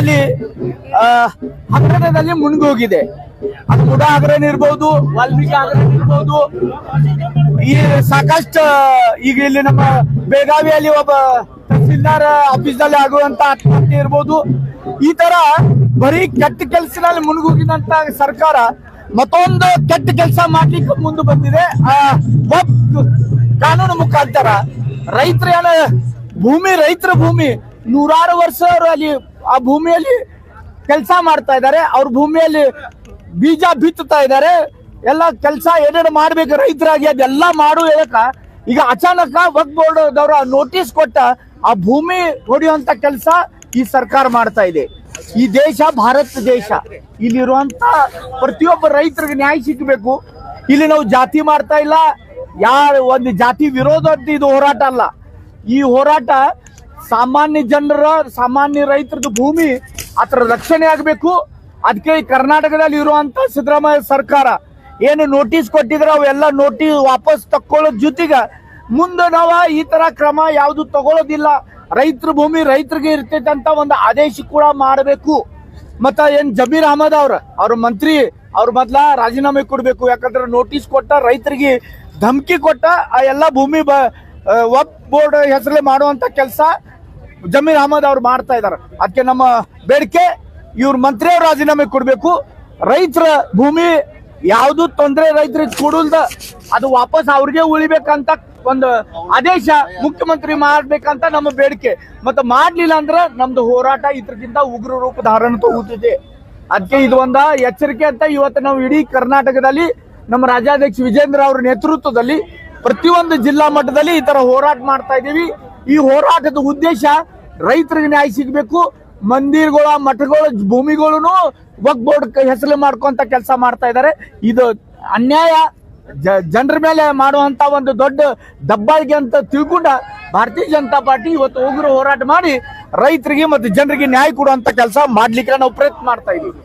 ಅಲ್ಲಿ ಹಗರಣದಲ್ಲಿ ಮುಳುಗೋಗಿದೆ ಅದು ಮುಡ ಹಗರಣ ಇರ್ಬೋದು, ವಾಲ್ಮೀಕಿ ಹಗರಣ ಇರ್ಬೋದು. ಈ ಸಾಕಷ್ಟು ಈಗ ಇಲ್ಲಿ ನಮ್ಮ ಬೆಳಗಾವಿಯಲ್ಲಿ ಒಬ್ಬ ತಹಸೀಲ್ದಾರ್ ಆಫೀಸ್ನಲ್ಲಿ ಆಗುವಂತ ಆತ್ಮಹತ್ಯೆ ಇರ್ಬೋದು. ಈ ತರ ಬರೀ ಕೆಟ್ಟ ಕೆಲಸದಲ್ಲಿ ಮುನ್ಗೋಗಿದಂತ ಸರ್ಕಾರ ಮತ್ತೊಂದು ಕೆಟ್ಟ ಕೆಲಸ ಮಾಡ್ಲಿಕ್ಕೆ ಮುಂದೆ ಬಂದಿದೆ. ಕಾನೂನು ಮುಖಾಂತರ ರೈತರ ಭೂಮಿ ರೈತರ ಭೂಮಿ ನೂರಾರು ವರ್ಷ ಅಲ್ಲಿ ಆ ಭೂಮಿಯಲ್ಲಿ ಕೆಲಸ ಮಾಡ್ತಾ ಇದ್ದಾರೆ. ಅವ್ರ ಭೂಮಿಯಲ್ಲಿ ಬೀಜ ಬಿತ್ತುತ್ತಾ ಇದ್ದಾರೆ. ಎಲ್ಲ ಕೆಲಸ ಏನೇನು ಮಾಡ್ಬೇಕು? ರೈತರಾಗಿ ಅದೆಲ್ಲ ಮಾಡು ಹೇಳಕ ಈಗ ಅಚಾನಕ ವಕ್ ಬೋರ್ಡ್ ಅವರು ನೋಟಿಸ್ ಕೊಟ್ಟ ಆ ಭೂಮಿ ಹೊಡೆಯುವಂತ ಕೆಲಸ ಈ ಸರ್ಕಾರ ಮಾಡ್ತಾ ಇದೆ. ಈ ದೇಶ ಭಾರತ ದೇಶ. ಇಲ್ಲಿರುವಂತ ಪ್ರತಿಯೊಬ್ಬ ರೈತರಿಗೆ ನ್ಯಾಯ ಸಿಗಬೇಕು. ಇಲ್ಲಿ ನಾವು ಜಾತಿ ಮಾಡ್ತಾ ಇಲ್ಲ. ಯಾರು ಒಂದು ಜಾತಿ ವಿರೋಧ ಇದು ಹೋರಾಟ ಅಲ್ಲ. ಈ ಹೋರಾಟ ಸಾಮಾನ್ಯ ಜನರ, ಸಾಮಾನ್ಯ ರೈತರದ್ದು ಭೂಮಿ ಅದರ ರಕ್ಷಣೆ ಆಗಬೇಕು. ಅದಕ್ಕೆ ಕರ್ನಾಟಕದಲ್ಲಿ ಇರುವಂತ ಸಿದ್ದರಾಮಯ್ಯ ಸರ್ಕಾರ ಏನು ನೋಟಿಸ್ ಕೊಟ್ಟಿದ್ರೆ ಅವೆಲ್ಲ ನೋಟಿಸ್ ವಾಪಸ್ ತಕ್ಕೊಳ್ಳೋ ಜೊತೆಗೆ ಮುಂದೆ ನಾವು ಈ ತರ ಕ್ರಮ ಯಾವುದು ತಗೊಳ್ಳೋದಿಲ್ಲ ರೈತರ ಭೂಮಿ ರೈತರಿಗೆ ಇರ್ತೈತಂತ ಒಂದು ಆದೇಶ ಕೂಡ ಮಾಡಬೇಕು. ಮತ್ತ ಏನ್ ಜಮೀರ್ ಅಹಮದ್ ಅವ್ರ ಅವ್ರ ಮಂತ್ರಿ ಅವ್ರ ಮೊದ್ಲ ರಾಜೀನಾಮೆ ಕೊಡ್ಬೇಕು. ಯಾಕಂದ್ರೆ ನೋಟಿಸ್ ಕೊಟ್ಟ ರೈತರಿಗೆ ಧಮಕಿ ಕೊಟ್ಟ ಆ ಎಲ್ಲಾ ಭೂಮಿ ಬ ವಕ್ ಬೋರ್ಡ್ ಹೆಸರಲ್ಲಿ ಮಾಡುವಂತ ಕೆಲಸ ಜಮೀರ್ ಅಹಮದ್ ಅವ್ರು ಮಾಡ್ತಾ ಇದ್ದಾರೆ. ಅದಕ್ಕೆ ನಮ್ಮ ಬೇಡಿಕೆ, ಇವ್ರ ಮಂತ್ರಿ ಅವ್ರು ರಾಜೀನಾಮೆ ಕೊಡ್ಬೇಕು. ರೈತರ ಭೂಮಿ ಯಾವ್ದು ತೊಂದರೆ ರೈತರಿಗೆ ಕೊಡುಲ್ದ, ಅದು ವಾಪಸ್ ಅವ್ರಿಗೆ ಉಳಿಬೇಕಂತ ಒಂದು ಆದೇಶ ಮುಖ್ಯಮಂತ್ರಿ ಮಾಡ್ಬೇಕಂತ ನಮ್ಮ ಬೇಡಿಕೆ. ಮತ್ತೆ ಮಾಡ್ಲಿಲ್ಲ ಅಂದ್ರೆ ನಮ್ದು ಹೋರಾಟ ಇದ್ರಕ್ಕಿಂತ ಉಗ್ರ ರೂಪ ಧಾರಣ ತಗೋತಿದೆ ಅದಕ್ಕೆ ಇದು ಒಂದ ಎಚ್ಚರಿಕೆ ಅಂತ ಇವತ್ತು ನಾವು ಇಡೀ ಕರ್ನಾಟಕದಲ್ಲಿ ನಮ್ಮ ರಾಜ್ಯಾಧ್ಯಕ್ಷ ವಿಜೇಂದ್ರ ಅವರ ನೇತೃತ್ವದಲ್ಲಿ ಪ್ರತಿಯೊಂದು ಜಿಲ್ಲಾ ಮಟ್ಟದಲ್ಲಿ ಈ ತರ ಹೋರಾಟ ಮಾಡ್ತಾ ಇದೀವಿ ಈ ಹೋರಾಟದ ಉದ್ದೇಶ ರೈತರಿಗೆ ನ್ಯಾಯ ಸಿಗಬೇಕು. ಮಂದಿರಗಳ, ಮಠಗಳ, ಭೂಮಿಗಳನ್ನು ವಕ್ ಬೋರ್ಡ್ ಹೆಸರು ಮಾಡ್ಕೊಂತ ಕೆಲಸ ಮಾಡ್ತಾ ಇದ್ದಾರೆ. ಇದು ಅನ್ಯಾಯ. ಜನರ ಮೇಲೆ ಮಾಡುವಂತ ಒಂದು ದೊಡ್ಡ ದಬ್ಬಾಳಿಗೆ ಅಂತ ತಿಳ್ಕೊಂಡ ಭಾರತೀಯ ಜನತಾ ಪಾರ್ಟಿ ಇವತ್ತು ಉಗ್ರ ಹೋರಾಟ ಮಾಡಿ ರೈತರಿಗೆ ಮತ್ತು ಜನರಿಗೆ ನ್ಯಾಯ ಕೊಡುವಂತ ಕೆಲಸ ಮಾಡ್ಲಿಕ್ಕೆ ನಾವು ಪ್ರಯತ್ನ ಮಾಡ್ತಾ ಇದೀವಿ